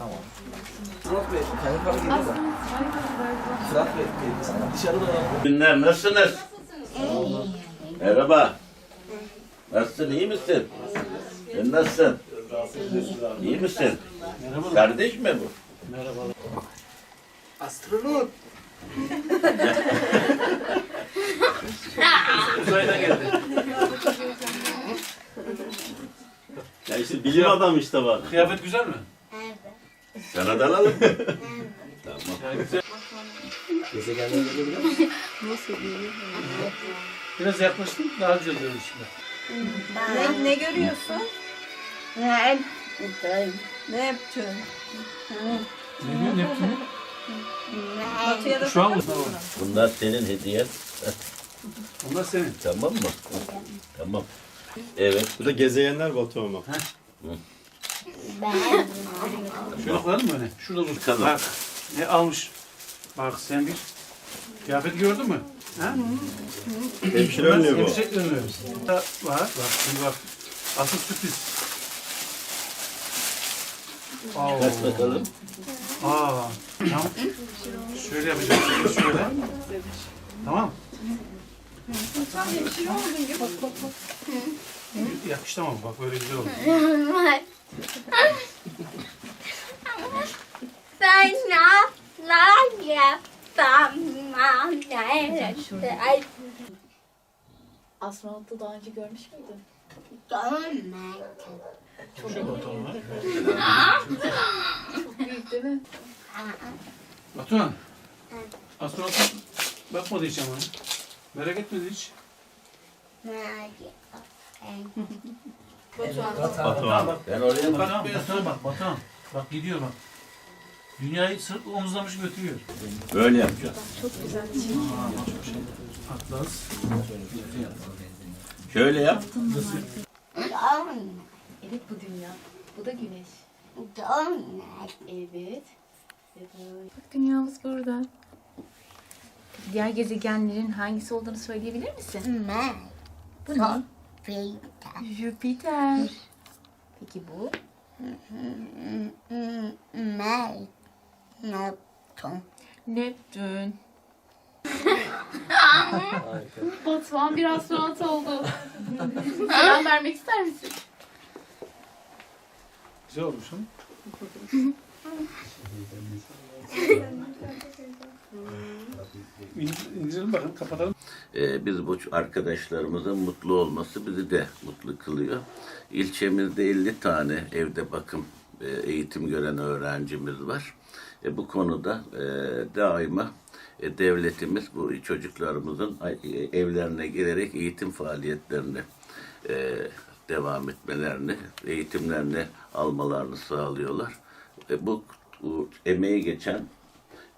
Tamam. Fırat Bey, kaymakam geliyor da. Fırat Bey, dışarı dolanalım. Günler nasılsınız? Merhaba. Nasılsın iyi misin? Sen nasılsın? İyi misin? Kardeş mi bu? Astronot. Uzaydan geldi. Ya işte bilim adamı işte bak. Kıyafet güzel mi? Sana da alalım mı? Tamam. Görebiliyor musun? Biraz yaklaştım daha güzel görünüyor şimdi. Ne, ne görüyorsun? Neptün. Neptün. Ne Neptün'ü? Batıya da Şu an mı? Bunlar senin hediyen. Onlar senin. Tamam mı? Tamam. Evet. Bu da gezegenler Batuhan'a. Şöyle koyalım mı öne? Şurada dur. Tamam. Bak. Ne almış? Bak sen bir kıyafet gördün mü? Ha? Hemşire önlüğü bu. Hemşire. Da Var. Bak şimdi bak. Asıl sürpriz. Aa. Kaç bakalım. Aa. Tamam. Şöyle yapacağız. Şöyle. Tamam. Yakıştı ama bak böyle güzel oldu. Sana la yapamam nerede? Astronotu daha önce görmüş müydün? Çok büyük değil mi? Batuhan. Astronot bakmadı hiç ama. Merak etmedi hiç. Batuhan. Ben oraya Bak bakmıyorum. Batuhan bak Batuhan. Bak gidiyor bak. Dünyayı sırf omuzlamış götürüyor. Böyle yapacağız. Atlas. Şöyle yap. Evet bu dünya. Bu da güneş. Evet. Bak dünyamız burada. Diğer gezegenlerin hangisi olduğunu söyleyebilir misin? Bu ne? Jüpiter. Peki bu? Neptün. Batuhan bir astronot oldu. Selam vermek ister misin? Güzel olmuş? İn- İndirelim bakın kapatalım. Ee, biz bu arkadaşlarımızın mutlu olması bizi de mutlu kılıyor. İlçemizde 50 tane evde bakım e, eğitim gören öğrencimiz var. E, bu konuda e, daima e, devletimiz bu çocuklarımızın e, evlerine girerek eğitim faaliyetlerini e, devam etmelerini, eğitimlerini almalarını sağlıyorlar. E, bu, bu emeği geçen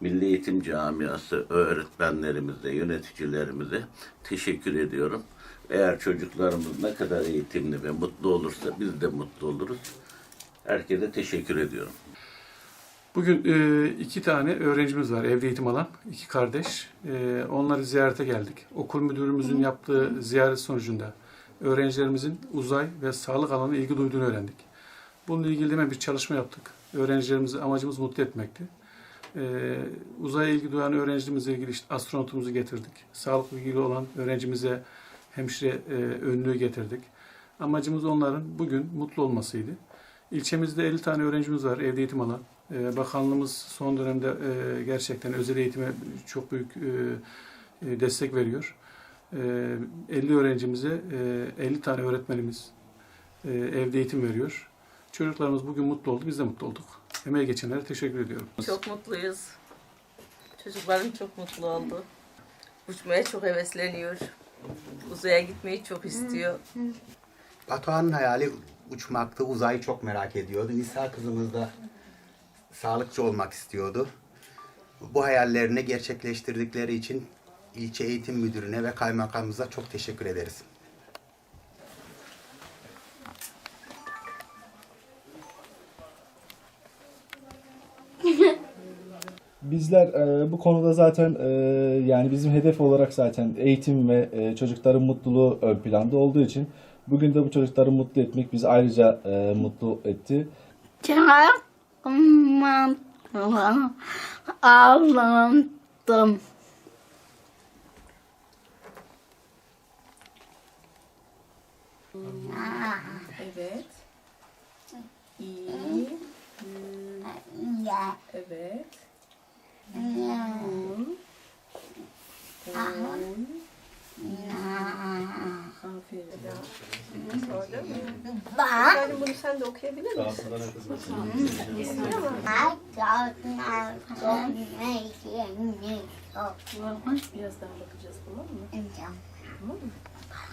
Milli Eğitim Camiası öğretmenlerimize, yöneticilerimize teşekkür ediyorum. Eğer çocuklarımız ne kadar eğitimli ve mutlu olursa biz de mutlu oluruz. Herkese teşekkür ediyorum. Bugün e, iki tane öğrencimiz var evde eğitim alan. iki kardeş. E, onları ziyarete geldik. Okul müdürümüzün yaptığı ziyaret sonucunda öğrencilerimizin uzay ve sağlık alanına ilgi duyduğunu öğrendik. Bununla ilgili de hemen bir çalışma yaptık. Öğrencilerimizi amacımız mutlu etmekti. E, uzaya ilgi duyan öğrencimizle ilgili işte astronotumuzu getirdik. Sağlıkla ilgili olan öğrencimize hemşire e, önlüğü getirdik. Amacımız onların bugün mutlu olmasıydı. İlçemizde 50 tane öğrencimiz var evde eğitim alan. Ee, Bakanlığımız son dönemde e, gerçekten özel eğitime çok büyük e, e, destek veriyor. E, 50 öğrencimize e, 50 tane öğretmenimiz e, evde eğitim veriyor. Çocuklarımız bugün mutlu oldu, biz de mutlu olduk. Emeğe geçenlere teşekkür ediyorum. Çok mutluyuz. Çocuklarım çok mutlu oldu. Uçmaya çok hevesleniyor. Uzaya gitmeyi çok istiyor. Batuhan'ın hayali uçmaktı. Uzayı çok merak ediyordu. Nisa kızımız da sağlıkçı olmak istiyordu. Bu hayallerini gerçekleştirdikleri için ilçe eğitim müdürüne ve kaymakamımıza çok teşekkür ederiz. Bizler e, bu konuda zaten e, yani bizim hedef olarak zaten eğitim ve e, çocukların mutluluğu ön planda olduğu için bugün de bu çocukları mutlu etmek bizi ayrıca e, mutlu etti. Çok mutlu alındım. Evet. İyi. Yarın bunu sen de okuyabilir misin? Biraz daha bakacağız tamam mı? Tamam mı?